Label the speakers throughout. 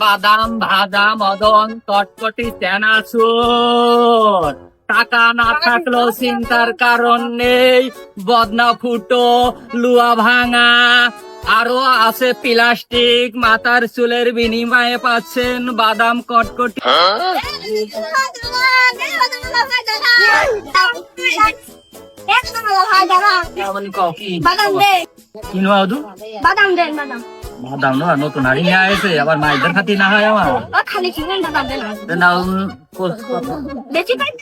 Speaker 1: বাদাম ভাজা মদন কটকটি চানাচুর টাকা না থাকলেও চিন্তার কারণ নেই। বদনা ফুটো লুয়া ভাঙা। আরও আছে প্লাস্টিক মাথার চুলের বিনিময়ে পাচ্ছেন বাদাম কটকটি। কিনো
Speaker 2: বাদাম দেন বাদাম।
Speaker 1: বাদাম না নতুন হাড়ি নিয়ে আসে আবার মাইদের খাতি না হয় আমার।
Speaker 2: খালি বেশি পাই?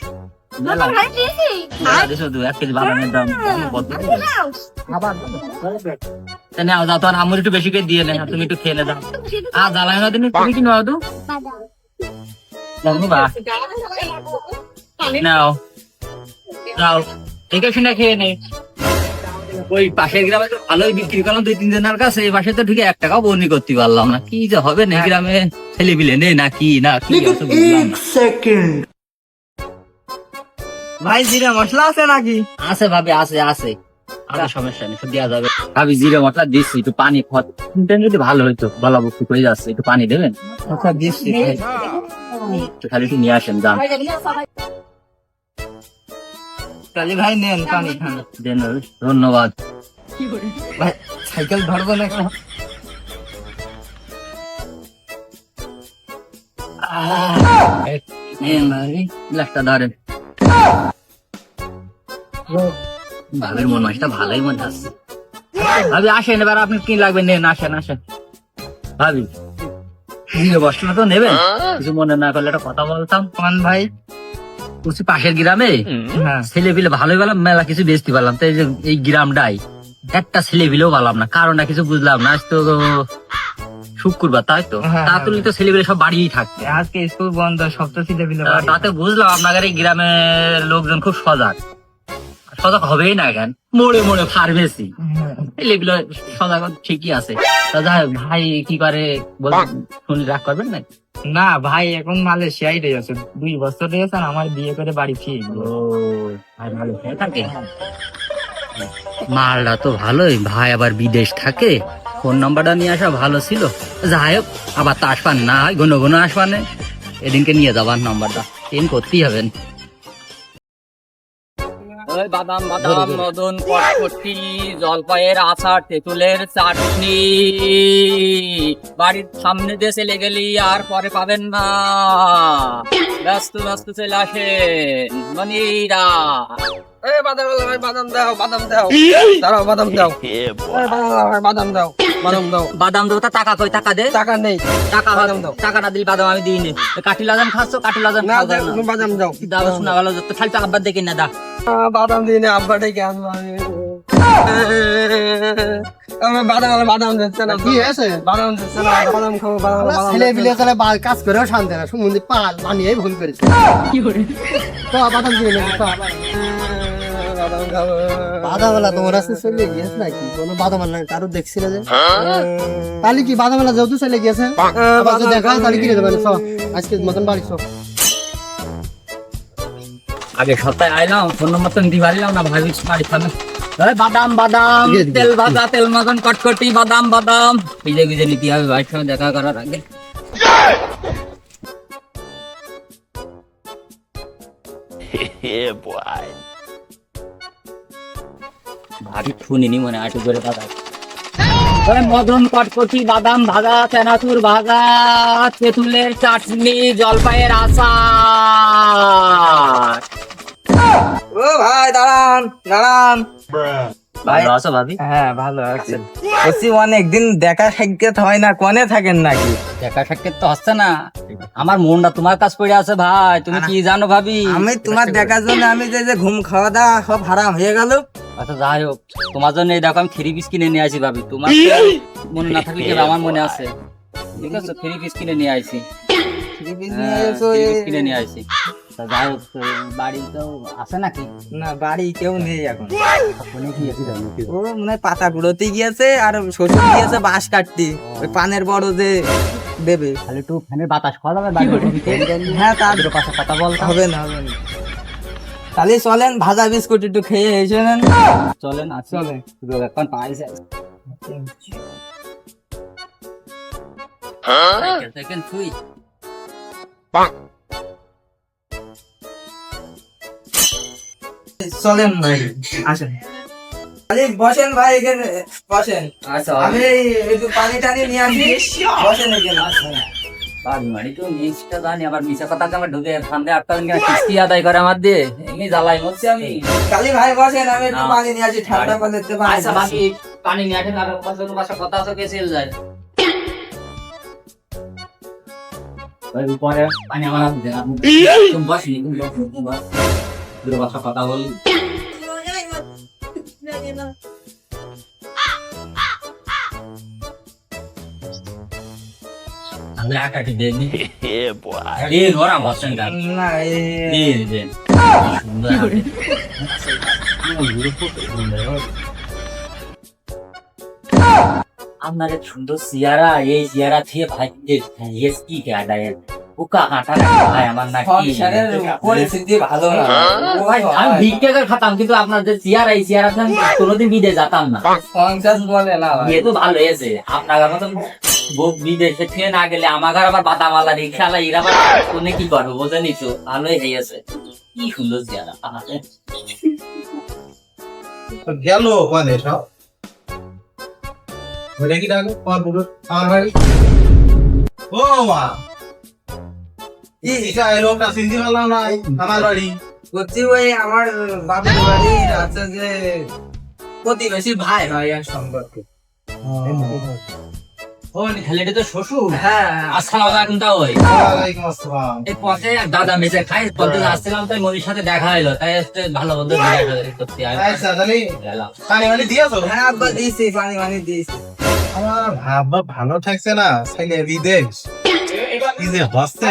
Speaker 1: তো তা একটু বেশি করে দিয়ে নে তুমি একটু নে দাও আ জ্বালায় না তুমি
Speaker 2: বাদাম
Speaker 1: দাও নাও নাও ঠিক আছে না খেয়ে নে। ওই পাশের গ্রামে তো ভালোই বিক্রি করলাম দুই তিন জনের কাছে। এই পাশে তো ঠিক এক টাকাও বর্ণি করতে পারলাম না। কি যে হবে না গ্রামে ছেলে বিলে নেই না কি না কি না।
Speaker 3: ভাই জিরা মশলা আছে নাকি?
Speaker 1: আছে ভাবি আছে আছে। আছে সমস্যা নেই দেওয়া যাবে। ভাবি জিরে মশলা দিচ্ছি একটু পানি খত। যদি ভালো হইতো বলা বস্তু করে যাচ্ছে একটু পানি দেবেন?
Speaker 3: আচ্ছা দিচ্ছি।
Speaker 1: খালি একটু নিয়ে আসেন যান।
Speaker 3: তাহলে ভাই নেন পানি খান।
Speaker 1: দেন ধন্যবাদ।
Speaker 3: ভাই সাইকেল ধরবো না?
Speaker 1: নেন ভাবি গ্লাসটা ধরেন। ভাবির মন মাছটা ভালোই মনে আসছে ভাবি আসেন এবার আপনি কি লাগবে? নেন আসেন আসেন। ভাবি জিরে তো নেবেন? কিছু মনে না করলে একটা কথা বলতাম।
Speaker 3: কোন ভাই।
Speaker 1: বলছি পাশের গ্রামে?
Speaker 3: হ্যাঁ।
Speaker 1: ছেলে পিলে ভালোই পেলাম মেলা কিছু বেচতে পারলাম। তো এই যে এই গ্রামটাই একটা ছেলে পিলেও পালাম না কারণটা কিছু বুঝলাম না। আজ তো শুক্রবার তাই তো?
Speaker 3: হ্যাঁ,
Speaker 1: তা
Speaker 3: হ্যাঁ।
Speaker 1: তুলি তো ছেলে পিলে সব বাড়িই থাকছে
Speaker 3: আজকে স্কুল বন্ধ সব তো ছেলে
Speaker 1: তা- তাতে বুঝলাম আপনাদের এই গ্রামের লোকজন খুব সজাগ। সজাগ হবেই না কেন? মোড়ে মোড়ে ফার্মেসি পিলে সজাগ ঠিকই আছে। ভাই কি করে বল শুনি রাগ করবেন না?
Speaker 3: না ভাই এখন মালয়েশিয়াই রয়েছে দুই বছর রয়েছে আর আমার বিয়ে করে বাড়ি ফিরে
Speaker 1: ভাই থাকে? মালটা তো ভালোই। ভাই আবার বিদেশ থাকে। ফোন নাম্বারটা নিয়ে আসা ভালো ছিল। যাই হোক আবার তো আসবান না হয় ঘন ঘন আসবানে। এদিনকে নিয়ে যাবার নাম্বারটা। এম করতেই হবেন বাদাম বাদাম মদন কটকটি জলপাইয়ের আচার তেঁতুলের চাটনি। বাড়ির সামনে দিয়ে চলে গেলি আর পরে পাবেন না। ব্যস্ত ব্যস্ত চলে আসেন মনিরা।
Speaker 3: বাদাম ভাই বাদাম দাও বাদাম দাও। দাঁড়াও বাদাম দাও। বাদাম দাও বাদাম দাও।
Speaker 1: বাদাম দেবো তা টাকা কই টাকা দে।
Speaker 3: টাকা নেই।
Speaker 1: টাকা
Speaker 3: বাদাম দাও।
Speaker 1: টাকা না দিলে বাদাম আমি দিই নি কাটি লাগান খাচ্ছ কাটি লাগান
Speaker 3: না
Speaker 1: খাওয়া
Speaker 3: বাদাম দাও।
Speaker 1: দাদা শোনা গেল তো খালি টাকা বাদ দেখি না দা।
Speaker 3: বাদাম দিই না আব্বা ডেকে আনব আমি আমার বাদাম আলা বাদাম দিচ্ছে না।
Speaker 4: কি
Speaker 3: বাদাম দিচ্ছে না বাদাম খাব বাদাম বাদাম
Speaker 4: ছেলে
Speaker 3: দিচ্ছে
Speaker 4: তাহলে বা- কাজ করেও শান্তি না সুমন্দি পাল বানিয়ে ভুল করেছে। তো বাদাম দিয়ে নেবে তো
Speaker 3: বাদাম খাব।
Speaker 4: বাদাম তোমার কাছে চলে গিয়েছে নাকি? কোনো বাদাম আলা কারও দেখছি না যে? তাহলে কি বাদাম বেলা যেহেতু চলে গিয়েছে দেখা হয় তাহলে কিনে দেবেন চ আজকে মতন বাড়ি চ
Speaker 1: আগে সপ্তাহে আইলাম ফোন নম্বর তো পারিলাম না ভাবি এই বাদাম বাদাম তেল ভাজা তেল মাখন কটকটি বাদাম বাদাম। ভিজে ভিজে নিতে হবে ভাইয়ের সঙ্গে দেখা করার আগে। ভাবি শুনিনি মনে আটু করে দাদা মদন কটকটি বাদাম ভাজা চানাচুর ভাজা তেঁতুলের চাটনি জলপাইয়ের আচার।
Speaker 3: ও ভাই দাঁড়ান দাঁড়ান। ভাই
Speaker 1: ভালো আছো ভাবি?
Speaker 3: হ্যাঁ ভালো আছে। বলছি অনেকদিন দেখা সাক্ষাৎ হয় না কনে থাকেন নাকি?
Speaker 1: দেখা সাক্ষাৎ তো হচ্ছে না। আমার মনটা তোমার কাছ পড়ে আছে ভাই তুমি কি জানো ভাবি?
Speaker 3: আমি তোমার দেখার জন্য আমি যে যে ঘুম খাওয়া দাওয়া সব হারাম হয়ে গেল।
Speaker 1: আচ্ছা যাই হোক তোমার জন্য এই দেখো আমি থ্রি পিস কিনে নিয়ে আসি ভাবি। তোমার মনে না থাকলে আমার মনে আছে। ঠিক আছে থ্রি পিস কিনে নিয়ে আসি। হ্যাঁ, three piece কিনে নিয়ে আসি। যাই হোক তো বাড়ি তো আছে নাকি?
Speaker 3: না বাড়ি কেউ নেই এখন।
Speaker 1: কি আছে
Speaker 3: ও মনে হয় পাতা কুড়োতে গিয়েছে আর শ্বশুর গিয়েছে বাঁশ কাটতে। ওই পানের বড় যে দেবে।
Speaker 1: খালি একটু ফ্যানের বাতাস খাওয়া যাবে
Speaker 3: হ্যাঁ তার
Speaker 1: পাশে কথা বলতে
Speaker 3: হবে না হবে না। তাহলে চলেন ভাজা বিস্কুট একটু খেয়ে এসে নেন।
Speaker 1: চলেন আছি।
Speaker 3: চলে
Speaker 1: এখন পাইছে সাইকেল সাইকেল থুই।
Speaker 3: চলেন ভাই আসেন। আরে বসেন ভাই এখানে বসেন।
Speaker 1: আচ্ছা।
Speaker 3: আমি একটু পানি টানি নিয়ে আসি। বসেন এখানে
Speaker 1: বাড়ি তো মিষ্টা জানি আবার মিশা কথা আমার ঢুকে ফান্দে আটকা দিন কিস্তি আদায় করে আমার দিয়ে। এমনি জ্বালাই মরছি আমি।
Speaker 3: কালি ভাই বসেন আমি একটু পানি নিয়ে আসি ঠান্ডা পানি দিতে পানি
Speaker 1: আচ্ছা বাকি পানি নিয়ে আসেন আর কথা আছে সেল যায়? উপরে। পানি আমার হাতে দেন আপনি তুমি বসি তুমি বসি, বস দুটো কথা কথা বলি দিন সুন্দর সিয়ারা এই সিয়ারা থেকে ভাই ইয়েস কি কাটায় উকা কাটা ভাই আমার না কি
Speaker 3: সংসারের পরিস্থিতি ভালো না।
Speaker 1: ভাই আমি ভিক্ষাকার খাতাম কিন্তু আপনার যে সিয়ারা এই সিয়ারা আমি কোনোদিন বিদেশ যেতাম না।
Speaker 3: সংসার বলে না ভাই।
Speaker 1: বিয়ে তো ভালো হয়েছে। আপনার মতন বউ বিদেশে থেকে না গেলে আমার ঘর আবার বাদামালা রিক্সালা এরা আবার কোনে কি করব বোঝেনি তো ভালোই হয়েছে। কি সুন্দর আহা,
Speaker 5: গেল মানে সব। ওটা কি ডাকো আমার পুরো আমার বাড়ি। ও মা। আমার বাড়ি।
Speaker 3: করছি ওই আমার বাপের বাড়ি আছে যে প্রতিবেশী ভাই হয় এক সম্পর্কে।
Speaker 1: ও। তো শ্বশুর?
Speaker 3: হ্যাঁ।
Speaker 1: আসসালামু আলাইকুম তা ওই। এই পথে এক দাদা মেসে খাই পথে আসছিলাম তাই মনির সাথে দেখা হলো তাই ভালো করতে আমি
Speaker 5: আচ্ছা পানি দিয়েছ?
Speaker 3: হ্যাঁ আব্বা দিয়েছি পানি পানি দিয়েছি।
Speaker 5: আমার ভাববা ভালো থাকছে না ছেলে বিদেশ। কি যে হচ্ছে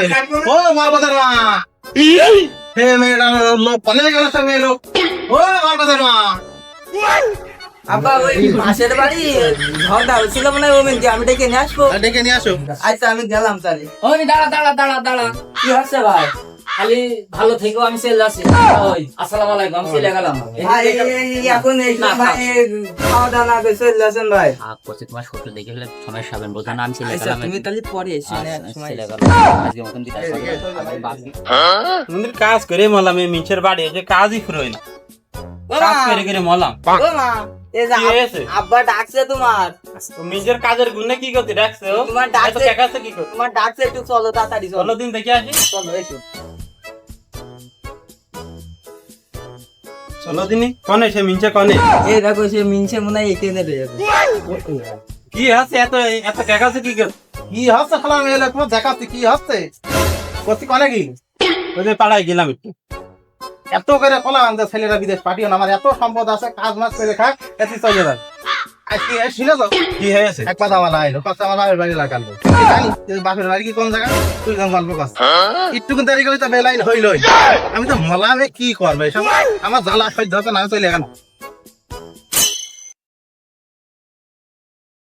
Speaker 5: ও মা বাজার মা হে মেয়েটা লোক পালে গেল সব মেয়ে লোক ও মা বাজার মা
Speaker 3: আব্বা ওই পাশের বাড়ি ঝগড়া হচ্ছিল মনে হয় ওমেন আমি ডেকে নিয়ে আসব।
Speaker 5: ডেকে নিয়ে আসো।
Speaker 3: আচ্ছা আমি গেলাম তাহলে
Speaker 1: ওই দাঁড়া দাঁড়া দাঁড়া দাঁড়া।
Speaker 3: কি হচ্ছে ভাই?
Speaker 1: খালি ভালো থেকেও আমি চলে যাচ্ছি আসসালামু আলাইকুম আমি চলে গেলাম।
Speaker 3: ভাই এই- এই- এখন এই
Speaker 1: না,
Speaker 3: ভাই খাওয়া দাওয়া না করে চলে আসেন ভাই।
Speaker 1: থাক করছি তোমার শ্বশুর দেখে ফেলে সমস্যা হবে বোঝা না আমি চলে
Speaker 3: আচ্ছা
Speaker 1: গেলাম
Speaker 3: তুমি তাহলে পরে এসে
Speaker 1: আচ্ছা,
Speaker 3: সময়
Speaker 1: গেলাম আজকে মতন বিদায় আমার বাকি
Speaker 6: আমাদের কাজ করে মলাম মিছের বাড়ি কাজই ফুরোয় না। কাজ করে করে মলাম।
Speaker 3: আব্বা ডাকছে তোমার।
Speaker 6: তো কাজের গুণে কি করতে
Speaker 3: তোমার ডাকছে
Speaker 6: দেখাচ্ছে কি করতে?
Speaker 3: তোমার ডাকছে একটু চলো তাড়াতাড়ি চলো।
Speaker 6: চলো দিন দেখে আসি।
Speaker 3: চলো একটু
Speaker 6: চলো দিনই কনে সে মিনছে কনে?
Speaker 3: এই দেখো সে মিনছে মনে হয়
Speaker 6: কি আছে এত এত দেখাচ্ছে কি করতে?
Speaker 5: কি তোমার দেখাচ্ছি কি হচ্ছে করছি কনে কি?
Speaker 6: পাড়ায় গেলাম একটু।
Speaker 5: এত করে কলা আনতে ছেলেরা বিদেশ পাঠিও না আমার এত সম্পদ আছে কাজ মাছ করে খাক এসি চলে যাবে আজকে শুনে যাও
Speaker 6: কি হয়েছে?
Speaker 5: এক পাতা আমার আইলো কষ্ট আমার বাপের বাড়ি লাগালো জানি যে বাপের বাড়ি কি কোন জায়গা? তুই কোন গল্প কর একটু কিন্তু দেরি করে তো বেলাইন হইলই। আমি তো মলামে কি করবে এসব? আমার জ্বালা সহ্য হতো না চলে গেলাম।